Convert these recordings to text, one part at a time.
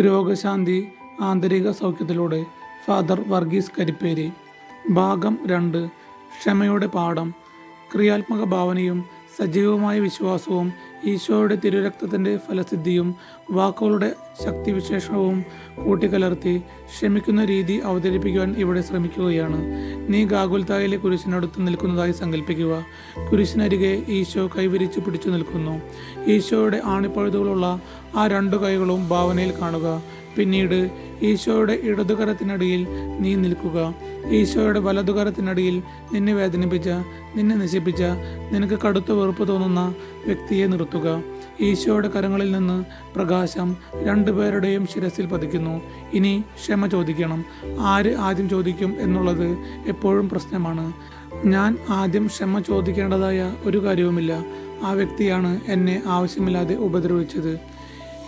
രോഗശാന്തി ആന്തരിക സൗഖ്യത്തിലൂടെ ഫാദർ വർഗീസ് കരിപ്പേരി. ഭാഗം രണ്ട് ക്ഷമയുടെ പാഠം. ക്രിയാത്മക ഭാവനയും സജീവമായ വിശ്വാസവും ഈശോയുടെ തിരുരക്തത്തിന്റെ ഫലസിദ്ധിയും വാക്കുകളുടെ ശക്തിവിശേഷവും കൂട്ടിക്കലർത്തി ക്ഷമിക്കുന്ന രീതി അവതരിപ്പിക്കുവാൻ ഇവിടെ ശ്രമിക്കുകയാണ്. നീ ഗാഗുൽത്തായിലെ കുരിശിനടുത്ത് നിൽക്കുന്നതായി സങ്കല്പിക്കുക കുരിശിനരികെ ഈശോ കൈവിരിച്ച് പിടിച്ചു നിൽക്കുന്നു. ഈശോയുടെ ആണിപ്പഴുതുകളുള്ള ആ രണ്ടു കൈകളും ഭാവനയിൽ കാണുക. പിന്നീട് ഈശോയുടെ ഇടതുകരത്തിനടിയിൽ നീ നിൽക്കുക. ഈശോയുടെ വലതുകരത്തിനടിയിൽ നിന്നെ വേദനിപ്പിച്ച നിന്നെ നശിപ്പിച്ച നിനക്ക് കടുത്ത വെറുപ്പ് തോന്നുന്ന വ്യക്തിയെ നിർത്തുക. ഈശോയുടെ കരങ്ങളിൽ നിന്ന് പ്രകാശം രണ്ടുപേരുടെയും ശിരസിൽ പതിക്കുന്നു. ഇനി ക്ഷമ ചോദിക്കണം. ആര് ആദ്യം ചോദിക്കും എന്നുള്ളത് എപ്പോഴും പ്രശ്നമാണ്. ഞാൻ ആദ്യം ക്ഷമ ചോദിക്കേണ്ടതായ ഒരു കാര്യവുമില്ല. ആ വ്യക്തിയാണ് എന്നെ ആവശ്യമില്ലാതെ ഉപദ്രവിച്ചത്.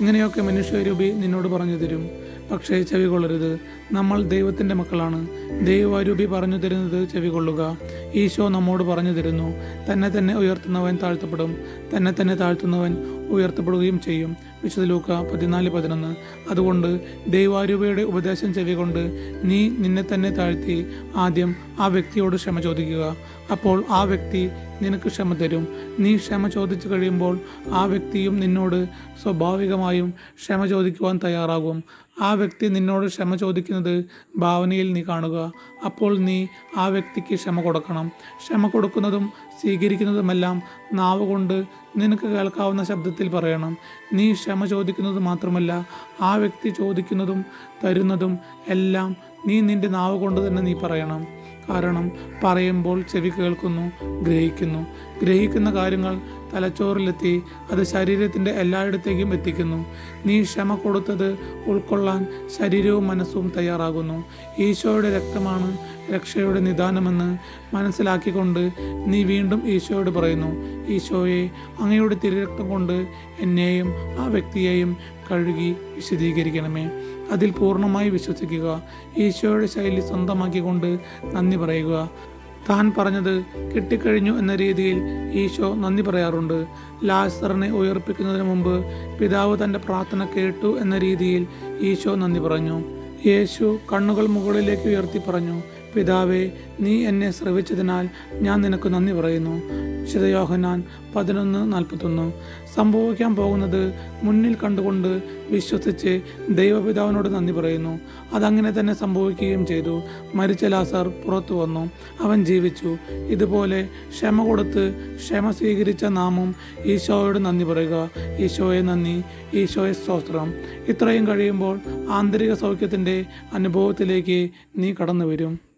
ഇങ്ങനെയൊക്കെ മനുഷ്യരൂപി നിന്നോട് പറഞ്ഞു തരും. പക്ഷേ ചെവി കൊള്ളരുത് നമ്മൾ ദൈവത്തിന്റെ മക്കളാണ്. ദൈവാരൂപി പറഞ്ഞു തരുന്നത് ചെവി കൊള്ളുക ഈശോ നമ്മോട് പറഞ്ഞു തരുന്നു. തന്നെ തന്നെ ഉയർത്തുന്നവൻ താഴ്ത്തപ്പെടും. തന്നെ തന്നെ താഴ്ത്തുന്നവൻ ഉയർത്തപ്പെടുകയും ചെയ്യും. വിശുദ്ധ ലൂക്ക പതിനാല് പതിനൊന്ന്. അതുകൊണ്ട് ദൈവാരൂപയുടെ ഉപദേശം ചെവികൊണ്ട് നീ നിന്നെ തന്നെ താഴ്ത്തി ആദ്യം ആ വ്യക്തിയോട് ക്ഷമ ചോദിക്കുക. അപ്പോൾ ആ വ്യക്തി നിനക്ക് ക്ഷമ തരും. നീ ക്ഷമ ചോദിച്ചു കഴിയുമ്പോൾ ആ വ്യക്തിയും നിന്നോട് സ്വാഭാവികമായും ക്ഷമ ചോദിക്കുവാൻ തയ്യാറാകും. ആ വ്യക്തി നിന്നോട് ക്ഷമ ചോദിക്കുന്നത് ഭാവനയിൽ നീ കാണുക. അപ്പോൾ നീ ആ വ്യക്തിക്ക് ക്ഷമ കൊടുക്കണം. ക്ഷമ കൊടുക്കുന്നതും സ്വീകരിക്കുന്നതുമെല്ലാം നാവ് കൊണ്ട് നിനക്ക് കേൾക്കാവുന്ന ശബ്ദത്തിൽ പറയണം. നീ ക്ഷമ ചോദിക്കുന്നത് മാത്രമല്ല ആ വ്യക്തി ചോദിക്കുന്നതും തരുന്നതും എല്ലാം നീ നിന്റെ നാവ് കൊണ്ട് തന്നെ നീ പറയണം. കാരണം പറയുമ്പോൾ ചെവി കേൾക്കുന്നു ഗ്രഹിക്കുന്നു. ഗ്രഹിക്കുന്ന കാര്യങ്ങൾ തലച്ചോറിലെത്തി അത് ശരീരത്തിന്റെ എല്ലായിടത്തേക്കും എത്തിക്കുന്നു. നീ ക്ഷമ കൊടുത്തത് ഉൾക്കൊള്ളാൻ ശരീരവും മനസ്സും തയ്യാറാകുന്നു. ഈശോയുടെ രക്തമാണ് രക്ഷയുടെ നിദാനമെന്ന് മനസ്സിലാക്കിക്കൊണ്ട് നീ വീണ്ടും ഈശോയോട് പറയുന്നു ഈശോയെ അങ്ങയുടെ തിരുരക്തം കൊണ്ട് എന്നെയും ആ വ്യക്തിയെയും കഴുകി വിശദീകരിക്കണമേ അതിൽ പൂർണമായി വിശ്വസിക്കുക. ഈശോയുടെ ശൈലി സ്വന്തമാക്കിക്കൊണ്ട് നന്ദി പറയുക. താൻ പറഞ്ഞത് കിട്ടിക്കഴിഞ്ഞു എന്ന രീതിയിൽ ഈശോ നന്ദി പറയാറുണ്ട്. ലാസറിനെ ഉയർപ്പിക്കുന്നതിന് മുമ്പ് പിതാവ് തന്റെ പ്രാർത്ഥന കേട്ടു എന്ന രീതിയിൽ ഈശോ നന്ദി പറഞ്ഞു. യേശു കണ്ണുകൾ മുകളിലേക്ക് ഉയർത്തി പറഞ്ഞു പിതാവേ നീ എന്നെ ശ്രവിച്ചതിനാൽ ഞാൻ നിനക്ക് നന്ദി പറയുന്നു. വിശുദ്ധ യോഹന്നാൻ പതിനൊന്ന് നാൽപ്പത്തൊന്ന്. സംഭവിക്കാൻ പോകുന്നത് മുന്നിൽ കണ്ടുകൊണ്ട് വിശ്വസിച്ച് ദൈവപിതാവിനോട് നന്ദി പറയുന്നു. അതങ്ങനെ തന്നെ സംഭവിക്കുകയും ചെയ്തു. മരിച്ച ലാസർ പുറത്തു വന്നു. അവൻ ജീവിച്ചു. ഇതുപോലെ ക്ഷമ കൊടുത്ത് ക്ഷമ സ്വീകരിച്ച നാമം ഈശോയോട് നന്ദി പറയുക. ഈശോയെ നന്ദി ഈശോയെ സ്തോത്രം. ഇത്രയും കഴിയുമ്പോൾ ആന്തരിക സൗഖ്യത്തിന്റെ അനുഭവത്തിലേക്ക് നീ കടന്നു വരും